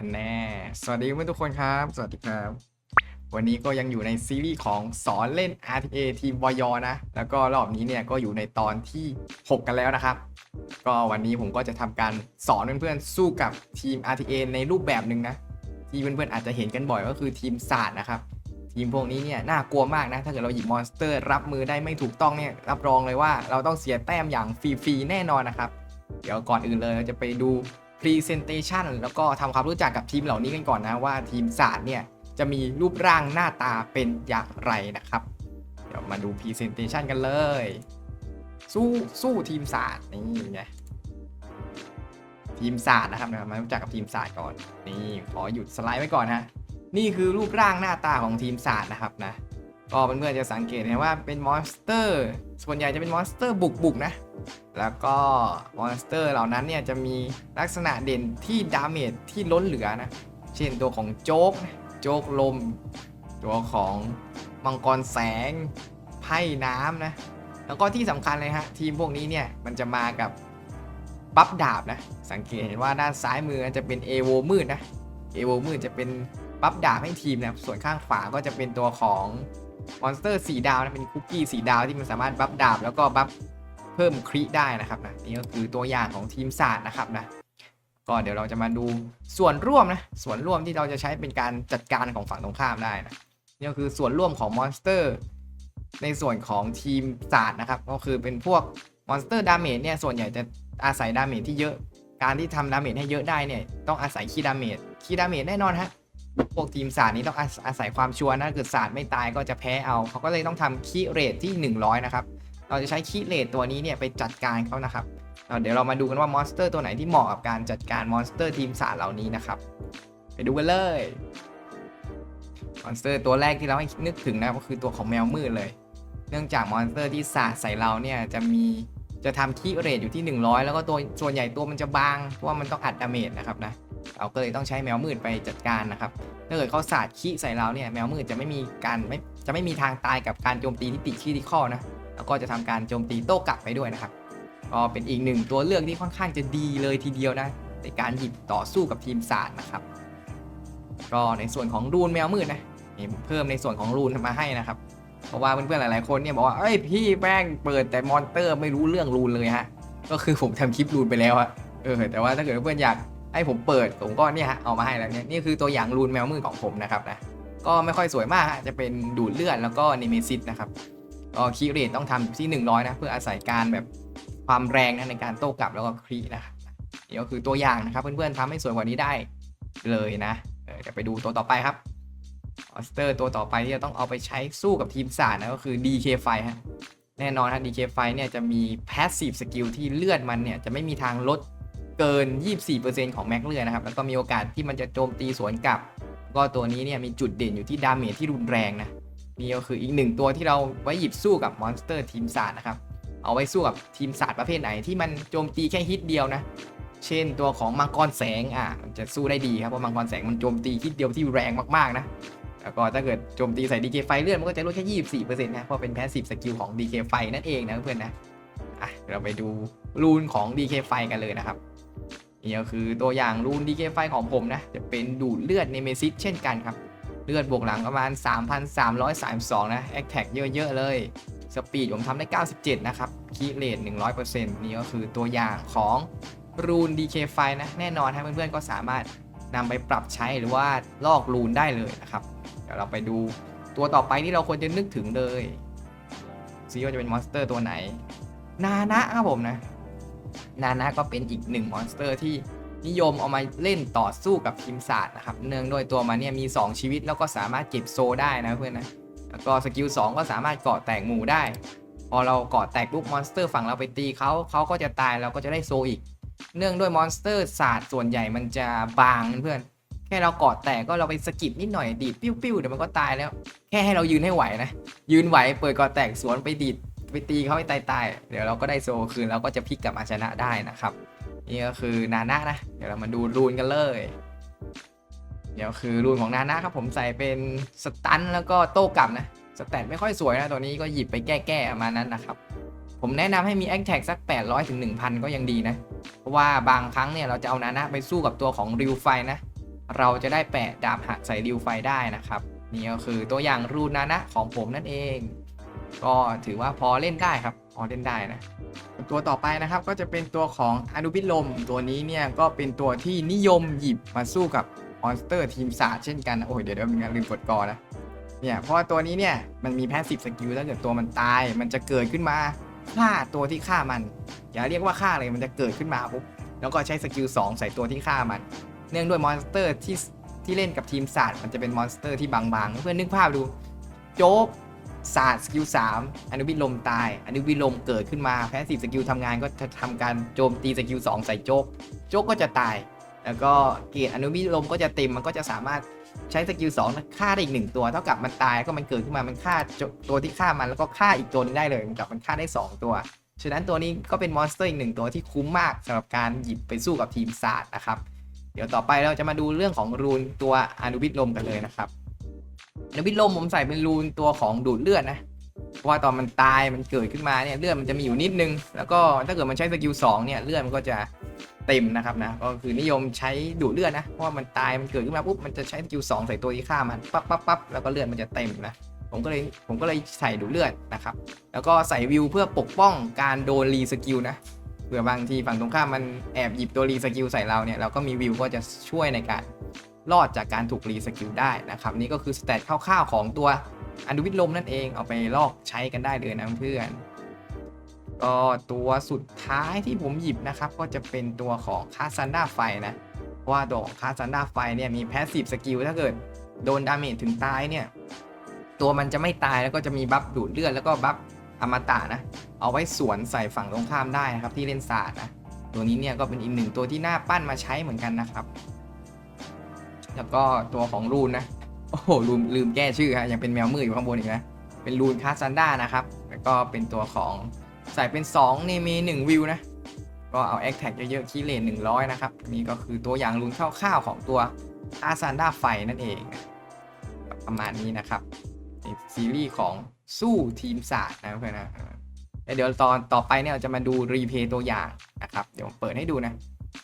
ฮันแน่ สวัสดีเพื่อนทุกคนครับ สวัสดีครับ วันนี้ก็ยังอยู่ในซีรีส์ของสอนเล่น RTA ทีมวอยนะ แล้วก็รอบนี้เนี่ยก็อยู่ในตอนที่ 6 กันแล้วนะครับ ก็วันนี้ผมก็จะทำการสอนเพื่อนๆสู้กับทีม RTA ในรูปแบบหนึ่งนะ ที่เพื่อนๆอาจจะเห็นกันบ่อยก็คือทีมศาสตร์นะครับ ทีมพวกนี้เนี่ยน่ากลัวมากนะ ถ้าเกิดเราหยิบมอนสเตอร์ รับมือได้ไม่ถูกต้องเนี่ยรับรองเลยว่าเราต้องเสียแต้มอย่างฟรีๆแน่นอนนะครับ เดี๋ยวก่อนอื่นเลยเราจะไปดู Presentation แล้วก็ทำความรู้จักกับทีมเหล่านี้กันก่อนนะว่าทีมศาสตร์เนี่ยจะมีรูปร่างหน้าตาเป็นอย่างไรนะครับ เดี๋ยวมาดู Presentation กันเลย สู้สู้ทีมศาสตร์นี่ไงทีมศาสตร์นะครับมารู้จักกับทีมศาสตร์ก่อน นี่ขอหยุดสไลด์ไว้ก่อนฮะนี่คือรูปร่างหน้าตาของทีมศาสตร์นะครับนะ ก็เพื่อนๆจะสังเกตเห็นว่าเป็นมอนสเตอร์ ส่วนใหญ่จะเป็นมอนสเตอร์บุกๆนะ แล้วก็มอนสเตอร์เหล่านั้นเนี่ยจะมีลักษณะเด่นที่ดาเมจที่ล้นเหลือนะ เช่นตัวของโจ๊ก โจ๊กลม ตัวของมังกรแสง ไพ่น้ำนะ แล้วก็ที่สำคัญเลยฮะ ทีมพวกนี้เนี่ยมันจะมากับบัฟดาบนะ สังเกตเห็นว่าด้านซ้ายมือจะเป็นเอโวมืดนะ เอโวมืดจะเป็นบัฟดาบให้ทีมนะ ส่วนข้างขวาก็จะเป็นตัวของ มอนสเตอร์สีดาวนะเป็นคุกกี้สีดาวที่มันสามารถบัฟดาบแล้วก็บัฟเพิ่มคริได้นะครับนะนี่ก็คือตัวอย่างของทีมศาสตร์นะครับนะก็เดี๋ยวเราจะมาดูส่วนร่วมนะส่วนร่วมที่เราจะใช้เป็นการจัดการของฝั่งตรงข้ามได้นะนี่ก็คือส่วนร่วมของมอนสเตอร์ในส่วนของทีมศาสตร์นะครับ ก็คือเป็นพวกมอนสเตอร์ดาเมจเนี่ยส่วนใหญ่จะอาศัยดาเมจที่เยอะ การที่ทำดาเมจให้เยอะได้เนี่ยต้องอาศัยคีย์ดาเมจคีย์ดาเมจแน่นอนฮะ พวกทีมศาสตร์นี้ต้องอาอาศัยความชัวร์นะถ้าเกิดศาสตร์ไม่ตายก็จะแพ้เอาเขาก็เลยต้องทำคีย์เรทที่ 100 นะครับ เราจะใช้คีย์เลทตัวนี้เนี่ยไปจัดการเขานะครับเเดี๋ยวเรามาดูกันว่ามอนสเตอร์ตัวไหนที่เหมาะกับการจัดการมอนสเตอร์ทีมศาสตร์เหล่านี้นะครับ ไปดูกันเลยมอนสเตอร์ตัวแรกที่เราให้นึกถึงนะก็คือตัวของแมวมืดเลย เนื่องจากมอนสเตอร์ที่ศาสตร์ใส่เราเนี่ยจะมีจะทำคีย์เรทอยู่ที่ 100 แล้วก็ตัวส่วนใหญ่ตัวมันจะบางเพราะว่ามันต้องอัดดาเมจนะครับนะ เราก็เลยต้องใช้แมวมืดไปจัดการนะครับถ้าเกิดเขาศาสตร์คีย์ใส่เราเนี่ยแมวมืดจะไม่มีการไม่จะไม่มีทางตายกับการโจมตีที่ติดคีย์ที่ข้อนะแล้วก็จะทำการโจมตีโต้กลับไปด้วยนะครับก็เป็นอีกหนึ่งตัวเลือกที่ค่อนข้างจะดีเลยทีเดียวนะในการหยิบต่อสู้กับทีมศาสตร์นะครับก็ในส่วนของรูนแมวมืดนะนี่เพิ่มในส่วนของรูนมาให้นะครับเพราะว่าเพื่อนๆหลายๆคนเนี่ยบอกว่าเอ้ยพี่แป้งเปิดแต่มอนเตอร์ไม่รู้เรื่องรูนเลยฮะก็คือผมทำคลิปรูนไปแล้วอะเออแต่ว่าถ้าเกิดเพื่อนอยาก ให้ผมเปิดผมก็เนี่ยฮะเอามาให้แล้วเนี่ยนี่คือตัวอย่างรูนแมวมืดของผมนะครับนะก็ไม่ค่อยสวยมากฮะจะเป็นดูดเลือดแล้วก็นิเมซิสนะครับก็คีย์เรทต้องทำอยู่ที่ 100 นะ เพื่ออาศัยการแบบความแรงนะในการโต้กลับแล้วก็ครีนะครับนี่ก็คือตัวอย่างนะครับ เพื่อนๆทำให้สวยกว่านี้ได้เลยนะเดี๋ยวไปดูตัวต่อไปครับออสเตอร์ตัวต่อไปที่จะต้องเอาไปใช้สู้กับทีมศาสตร์นะก็คือ DK ไฟฮะแน่นอนฮะ DK ไฟเนี่ยจะมี Passive Skill ที่เลือดมันเนี่ยจะไม่มีทางลด เกิน 24%ของแม็กเลือดนะครับ แล้วก็มีโอกาสที่มันจะโจมตีสวนกลับ ก็ตัวนี้เนี่ยมีจุดเด่นอยู่ที่ดาเมจที่รุนแรงนะนี่ก็คืออีกหนึ่งตัวที่เราไว้หยิบสู้กับมอนสเตอร์ทีมศาสตร์นะครับ เอาไว้สู้กับทีมศาสตร์ประเภทไหนที่มันโจมตีแค่ฮิตเดียวนะ เช่นตัวของมังกรแสงอะมันจะสู้ได้ดีครับ เพราะมังกรแสงมันโจมตีฮิตเดียวที่แรงมากๆนะ แล้วก็ถ้าเกิดโจมตีใส่ดีเคไฟเลือดมันก็จะลดแค่24%นะ เพราะเป็นแพสซีฟสกิลของ DK ไฟนั่นเองนะเพื่อนนะ อะเราไปดูรูนของ DK ไฟกันเลยนะครับ นี่ก็คือตัวอย่างรูน DK ไฟของผมนะ จะเป็นดูดเลือดเนเมซิสเช่นกันครับ เลือดบวกหลังประมาณ 3,332 นะแอคแท็กเยอะๆ เลย สปีดผมทำได้ 97 นะครับคีเลท100%นี่ก็คือตัวอย่างของรูน DK ไฟนะ แน่นอนฮะเพื่อนๆก็สามารถนำไปปรับใช้หรือว่าลอกรูนได้เลยนะครับ เดี๋ยวเราไปดูตัวต่อไปที่เราควรจะนึกถึงเลยซีว่จะเป็นมอนสเตอร์ตัวไหน นานะครับผมนะ นานะก็เป็นอีกหนึ่งมอนสเตอร์ที่นิยมเอามาเล่นต่อสู้กับทีมศาสตร์นะครับเนื่องด้วยตัวมันเนี่ยมี 2 ชีวิตแล้วก็สามารถเก็บโซได้นะเพื่อนนะแล้วก็สกิล2ก็สามารถเกาะแตกหมู่ได้ พอเราเกาะแตกปุ๊บมอนสเตอร์ฝั่งเราไปตีเขาเขาก็จะตายเราก็จะได้โซอีก เนื่องด้วยมอนสเตอร์ศาสตร์ส่วนใหญ่มันจะบางเพื่อนแค่เราเกาะแตกก็เราไปสกิปนิดหน่อยดีดปิ้วๆเดี๋ยวมันก็ตายแล้ว แค่ให้เรายืนให้ไหวนะ ยืนไหวเปิดกาะแตกสวนไปดีด ไปตีเขาให้ตายๆเดี๋ยวเราก็ได้โซคืนเราก็จะพลิกกลับมาชนะได้นะครับ นี่ก็คือนานะนะ เดี๋ยวเรามาดูรูนกันเลย เดี๋ยวคือรูนของนานะครับผมใส่เป็นสตันแล้วก็โต้กลับนะสแตทไม่ค่อยสวยนะตัวนี้ก็หยิบไปแก้ๆมานั้นนะครับ ผมแนะนำให้มีแอคแท็กสัก 800ถึง1,000 ก็ยังดีนะ เพราะว่าบางครั้งเนี่ยเราจะเอานานะไปสู้กับตัวของริวไฟนะ เราจะได้แปะดาบหักใส่ริวไฟได้นะครับ นี่ก็คือตัวอย่างรูนานะของผมนั่นเอง ก็ถือว่าพอเล่นได้ครับ พอเล่นได้นะ ตัวต่อไปนะครับก็จะเป็นตัวของอนุพิลม ตัวนี้เนี่ยก็เป็นตัวที่นิยมหยิบมาสู้กับมอนสเตอร์ทีมศาสตร์เช่นกัน โอ้ยเดี๋ยวเดี๋ยวมีการลืมกดกอนะ เนี่ยเพราะว่าตัวนี้เนี่ยมันมีแพสซีฟสกิลถ้าเกิดตัวมันตาย มันจะเกิดขึ้นมาฆ่าตัวที่ฆ่ามัน อย่าเรียกว่าฆ่าเลยมันจะเกิดขึ้นมาปุ๊บแล้วก็ใช้สกิล2ใส่ตัวที่ฆ่ามัน เนื่องด้วยมอนสเตอร์ที่ที่เล่นกับทีมศาสตร์มันจะเป็นมอนสเตอร์ที่บางๆ เพื่อนนึกภาพดู โจ๊ก ศาสตร์สกิล3อนุบิลมตาย อนุบิลมเกิดขึ้นมาแพสซีฟสกิลทำงานก็จะทำการโจมตีสกิล2ใส่โจ๊กโจ๊กก็จะตาย แล้วก็เกียรดอนุบิลมก็จะเต็มมันก็จะสามารถใช้สกิล2ฆ่าได้อีกหนึ่งตัว เท่ากับมันตายก็มันเกิดขึ้นมามันฆ่าโจตัวที่ฆ่ามันแล้วก็ฆ่าอีกตัวนึงได้เลยมันกับมันฆ่าได้ 2 ตัว ฉะนั้นตัวนี้ก็เป็นมอนสเตอร์อีกหนึ่งตัวที่คุ้มมากสำหรับการหยิบไปสู้กับทีมศาสตร์นะครับเดี๋ยวต่อไปเราจะมาดูเรื่องของรูนตัวอนุบิลมกันเลยนะครับ นุบิลมผมใส่เป็นรูนตัวของดูดเลือดนะเพราะว่าตอนมันตายมันเกิดขึ้นมาเนี่ยเลือดมันจะมีอยู่นิดนึง แล้วก็ถ้าเกิดมันใช้สกิล2เนี่ยเลือดมันก็จะเต็มนะครับนะก็คือนิยมใช้ดูดเลือดนะเพราะว่ามันตายมันเกิดขึ้นมาปุ๊บมันจะใช้สกิล2ใส่ตัวที่ฆ่ามันปั๊บปั๊บปั๊บแล้วก็เลือดมันจะเต็มนะผมก็เลยผมก็เลยใส่ดูดเลือดนะครับ แล้วก็ใส่วิวเพื่อปกป้องการโดนรีสกิลนะเผื่อบางทีฝั่งตรงข้ามมันแอบหยิบตัวรีสกิลใส่เราเนี่ยเราก็มีวิวก็จะช่วยในการ รอดจากการถูกรีสกิลได้นะครับ นี่ก็คือสเตตคร่าวๆของตัวอนุวิทลมนั่นเองเอาไปลอกใช้กันได้เลยนะเพื่อนก็ตัวสุดท้ายที่ผมหยิบนะครับ ก็จะเป็นตัวของคาซันดาไฟนะเพราะว่าตัวของคาซันดาไฟเนี่ยมีแพสซีฟสกิลถ้าเกิดโดนดาเมจถึงตายเนี่ย ตัวมันจะไม่ตายแล้วก็จะมีบัฟดูดเลือดแล้วก็บัฟอมตะนะ เอาไว้สวนใส่ฝั่งตรงข้ามได้นะครับที่เล่นศาสตร์นะ ตัวนี้เนี่ยก็เป็นอีกหนึ่งตัวที่น่าปั้นมาใช้เหมือนกันนะครับ แล้วก็ตัวของรูนนะ โอ้โหลืมลืมแก้ชื่อฮะยังเป็นแมวมืดอยู่ข้างบนอีกนะ เป็นรูนคาซันด้านะครับ แล้วก็เป็นตัวของใส่เป็น2นี่มี 1 วิวนะ ก็เอาแอคแท็กเยอะๆคีเลน100นะครับ นี่ก็คือตัวอย่างรูนคร่าวๆของตัวคาซันด้าไฟนั่นเอง ประมาณนี้นะครับซีรีส์ของสู้ทีมศาสตร์นะเพื่อนนะแล้วเดี๋ยวตอนต่อไปเนี่ยเราจะมาดูรีเพย์ตัวอย่างนะครับ เดี๋ยวเปิดให้ดูนะ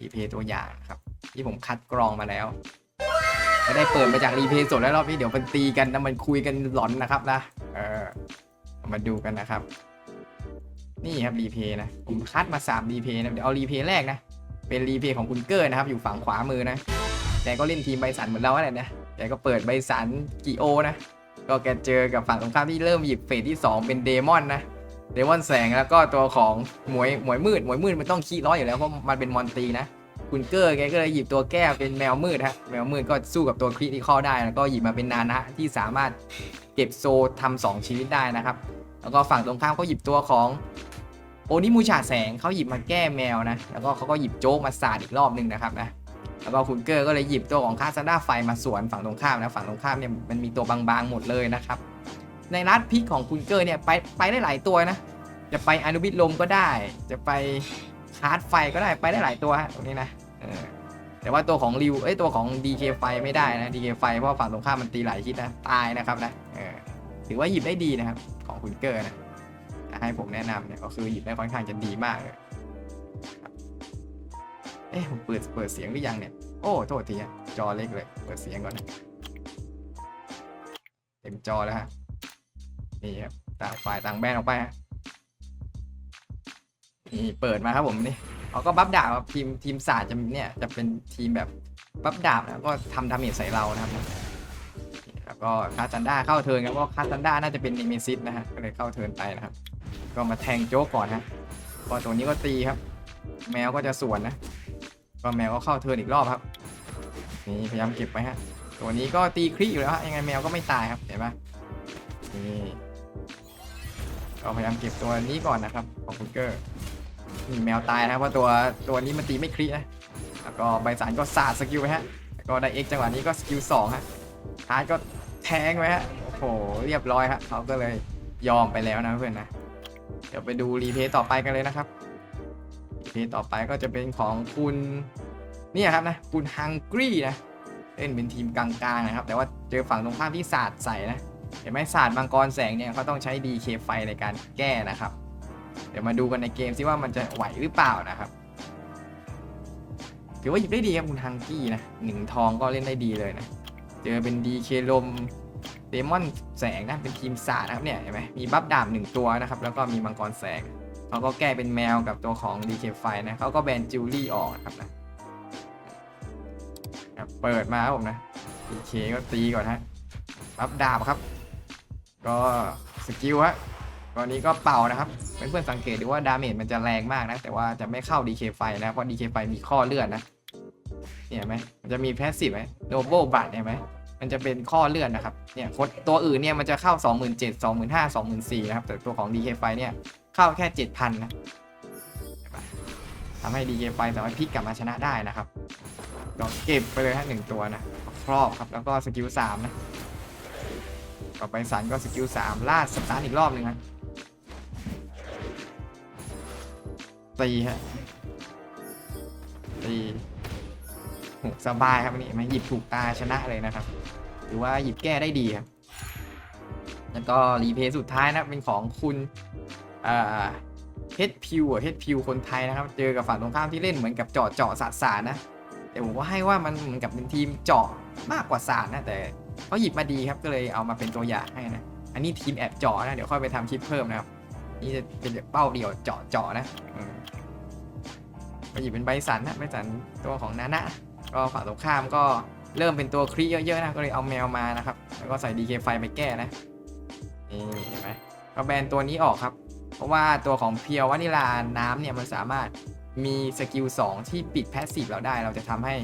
รีเพย์ตัวอย่างครับ ที่ผมคัดกรองมาแล้ว ไม่ได้เปิดมาจากรีเพย์สดแล้วรอบนี้เดี๋ยวมันตีกันนะมันคุยกันหลอนนะครับนะเออมาดูกันนะครับ นี่ครับรีเพย์นะผมคัดมา3รีเพย์นะเดี๋ยวเอารีเพย์แรกนะ เป็นรีเพย์ของคุณเกอร์นะครับ อยู่ฝั่งขวามือนะแกก็เล่นทีมใบสันเหมือนเราแหละนะแกก็เปิดใบสันกิโอนะก็แกเจอกับฝั่งตรงข้ามที่เริ่มหยิบเฟสที่ 2 เป็นเดมอนนะเดมอนแสงแล้วก็ตัวของหมวยหมวยมืดหมวยมืดมันต้องขี้ร้อยอยู่แล้วเพราะมันเป็นมอนตีนะ คุณเกอร์แกก็เลยหยิบตัวแก้เป็นแมวมืดฮะแมวมืดก็สู้กับตัวคริติคอลได้แล้วก็หยิบมาเป็นนานะที่สามารถเก็บโซทำสองชีวิตได้นะครับ แล้วก็ฝั่งตรงข้ามเขาหยิบตัวของโอนิมูชาแสงเขาหยิบมาแก้แมวนะ แล้วก็เขาก็หยิบโจ๊กมาสาดอีกรอบหนึ่งนะครับนะแล้วก็คุณเกอร์ก็เลยหยิบตัวของคาซาด้าไฟมาสวนฝั่งตรงข้ามนะฝั่งตรงข้ามเนี่ยมันมีตัวบางๆหมดเลยนะครับในรัดพิกของคุณเกอร์เนี่ยไปไปได้หลายตัวนะ จะไปอนุบิดลมก็ได้ จะไปคาร์ดไฟก็ได้ไปได้หลายตัวตรงนี้นะ แต่ว่าตัวของริวเอ้ยตัวของ DK ไฟไม่ได้นะ DK ไฟเพราะว่าฝั่งตรงข้ามมันตีหลายทิศนะ ตายนะครับนะถือว่าหยิบได้ดีนะครับ ของคุณเกอร์นะให้ผมแนะนำเนี่ยก็คือหยิบได้ค่อนข้างจะดีมากเลยเอ๊ะผมเปิดเปิดเสียงหรือยังเนี่ย โอ้โทษทีจอเล็กเลย เปิดเสียงก่อนนะเต็มจอแล้วฮะนี่ครับต่างฝ่ายต่างแบนออกไปฮะนี่เปิดมาครับผมนี่ เขาก็บัฟดาบครับทีมทีมศาสตร์จะเนี่ยจะเป็นทีมแบบบัฟดาบแล้วก็ทำดาเมจใส่เรานะครับก็คาซันด้าเข้าเทิร์นครับเพราะคาซันด้าน่าจะเป็นนิเมซิสนะฮะก็เลยเข้าเทิร์นไปนะครับ ก็มาแทงโจ๊กก่อนฮะก็ตัวนี้ก็ตีครับ แมวก็จะสวนนะ ก็แมวก็เข้าเทิร์นอีกรอบครับนี่พยายามเก็บไว้ฮะตัวนี้ก็ตีครีอยู่แล้วฮะยังไงแมวก็ไม่ตายครับเห็นปะนี่ก็พยายามเก็บตัวนี้ก่อนนะครับของคุณเกอร์ นี่แมวตายนะครับเพราะตัวตัวนี้มันตีไม่ครีนะแล้วก็ใบสารก็สาดสกิลไว้ฮะแล้วก็ไดเอ็กจังหวะนี้ก็สกิลสองฮะฮาร์ดก็แทงไว้ฮะโอ้โหเรียบร้อยฮะเขาก็เลยยอมไปแล้วนะเพื่อนนะเดี๋ยวไปดูรีเพย์ต่อไปกันเลยนะครับรีเพย์ต่อไปก็จะเป็นของคุณเนี่ยครับนะคุณฮังกี้นะเล่นเป็นทีมกลางๆนะครับ แต่ว่าเจอฝั่งตรงข้ามที่ศาสต์ใส่นะเห็นไหมศาสตร์มังกรแสงเนี่ยเขาต้องใช้ DK ไฟในการแก้นะครับ เดี๋ยวมาดูกันในเกมซิว่ามันจะไหวหรือเปล่านะครับ ถือว่าหยิบได้ดีครับคุณฮังกี้นะหนึ่งทองก็เล่นได้ดีเลยนะ เจอเป็นดีเคลมเดมอนแสงนะเป็นทีมศาสตร์นะครับเนี่ยเห็นไหมมีบัฟดาบหนึ่งตัวนะครับ แล้วก็มีมังกรแสงเขาก็แก้เป็นแมวกับตัวของดีเคไฟนะเขาก็แบนจิวลี่ออกนะครับนะเปิดมาครับผมนะดีเคก็ตีก่อนฮะบัฟดาบครับ ก็สกิลฮะ ตอนนี้ก็เป่านะครับเพื่อนๆสังเกตดูว่าดาเมจมันจะแรงมากนะ แต่ว่าจะไม่เข้า DK ไฟนะเพราะ DK ไฟมีข้อเลื่อนนะเนี่ยไหมมันจะมีแพสซีฟไหมโนโบบัตเห็นไหมมันจะเป็นข้อเลื่อนนะครับเนี่ยคนตัวอื่นเนี่ยมันจะเข้า 27,000 25,000 2 4 0 0นะครับแต่ตัวของ DK ไฟเนี่ยเข้าแค่ 7,000 นะเห็นะทำให้ DK ไฟสามารถพลิกกลับมาชนะได้นะครับก็เก็บไปเลยฮะหนึ่งตัวนะครอบครับแล้วก็สกิล3นะต่อไปสันก็สกิล3ลาดสตาร์อีกรอบหนึ่งครั ตีฮะตีสบายครับนี่มาหยิบถูกตาชนะเลยนะครับ หรือว่าหยิบแก้ได้ดีครับ แล้วก็รีเพย์สุดท้ายนะเป็นของคุณเฮดพิวเฮดพิวคนไทยนะครับ เจอกับฝั่งตรงข้ามที่เล่นเหมือนกับเจาะเจาะสาสารนะแต่ผมก็ให้ว่ามันเหมือนกับเป็นทีมเจาะมากกว่าสารนะแต่เขาหยิบมาดีครับก็เลยเอามาเป็นตัวอย่างให้นะ อันนี้ทีมแอบเจาะนะเดี๋ยวค่อยไปทำคลิปเพิ่มนะครับ นี่จะเป็นเป้าเดียวเจาะเจาะนะอืมมาหยิบเป็นใบสันนะใบสันตัวของนานะก็ฝั่งตรงข้ามก็เริ่มเป็นตัวครีเยอะๆนะก็เลยเอาแมวมานะครับ แล้วก็ใส่ DK ไฟไปแก้นะนี่เห็นไหมก็แบนตัวนี้ออกครับ เพราะว่าตัวของเพียววานิลาน้ำเนี่ยมันสามารถมีสกิล2ที่ปิดแพสซีฟเราได้ เราจะทำให้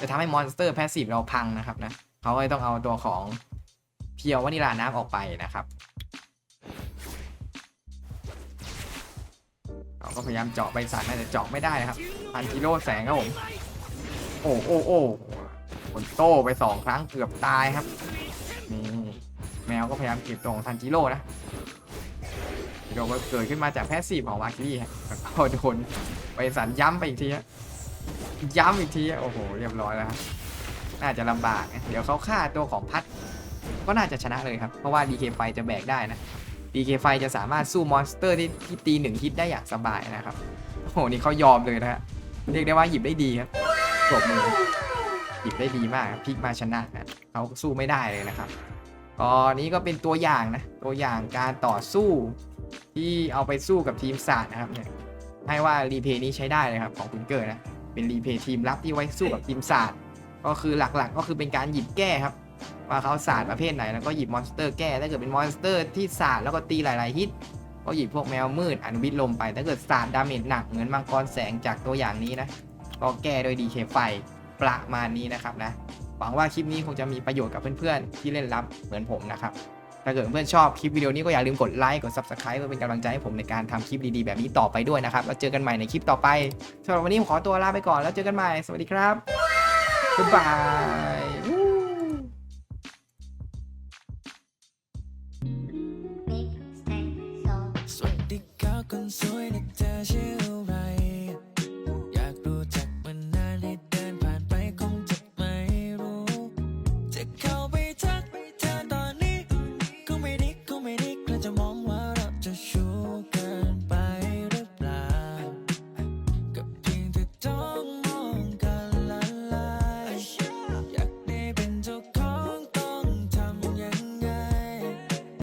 จะทำให้มอนสเตอร์แพสซีฟเราพังนะครับนะเขาก็เลยต้องเอาตัวของเพียววานิลาน้ำออกไปนะครับ เราก็พยายามเจาะใบสันนแต่เจาะไม่ได้นะครับพันกิโลแสงครับผม โอ้โอ้โอ้ผลโต้ไปสองครั้งเกือบตายครับ นี่แมวก็พยายามเก็บตัวของทันจิโร่นะจิโร่ก็เกิดขึ้นมาจากแพสซีฟของวาคิรี่ฮะแล้วก็โดนใบสันย้ำไปอีกทีฮะย้ำอีกทีโอ้โหเรียบร้อยแล้วครับน่าจะลำบาก เดี๋ยวเขาฆ่าตัวของพัด ก็น่าจะชนะเลยครับ เพราะว่า DK ไฟจะแบกได้นะ DK ไฟจะสามารถสู้มอนสเตอร์ที่ที่ตีหนึ่งฮิตได้อย่างสบายนะครับ โอ้โห นี่เขายอมเลยนะฮะ เรียกได้ว่าหยิบได้ดีครับปรบมือหยิบได้ดีมากพลิกมาชนะนะเขาสู้ไม่ได้เลยนะครับก็นี้ก็เป็นตัวอย่างนะ ตัวอย่างการต่อสู้ที่เอาไปสู้กับทีมศาสตร์นะครับเนี่ยให้ว่ารีเพย์นี้ใช้ได้เลยครับของคุณเกิร์นะ เป็นรีเพย์ทีมลับที่ไว้สู้กับทีมศาสตร์ก็คือหลักๆ ก็คือเป็นการหยิบแก้ครับ ว่าเขาศาสตร์ประเภทไหนแล้วก็หยิบมอนสเตอร์แก้ถ้าเกิดเป็นมอนสเตอร์ที่ศาสตร์แล้วก็ตีหลาย ๆ ฮิตก็หยิบพวกแมวมืดอนุวิทลมไปถ้าเกิดศาสตร์ดาเมจหนักเหมือนมังกรแสงจากตัวอย่างนี้นะก็แก้โดยดีเคไฟประมาณนี้นะครับนะหวังว่าคลิปนี้คงจะมีประโยชน์กับเพื่อน ๆ ที่เล่นรับเหมือนผมนะครับถ้าเกิดเพื่อนชอบคลิปวิดีโอนี้ก็อย่าลืมกดไลค์กด Subscribe เพื่อเป็นกำลังใจให้ผมในการทำคลิปดีๆ แบบนี้ต่อไปด้วยนะครับ แล้วเจอกันใหม่ในคลิปต่อไปสำหรับวันนี้ผมขอตัวลาไปก่อนแล้วเจอกันใหม่ สวัสดีครับบ๊ายบาย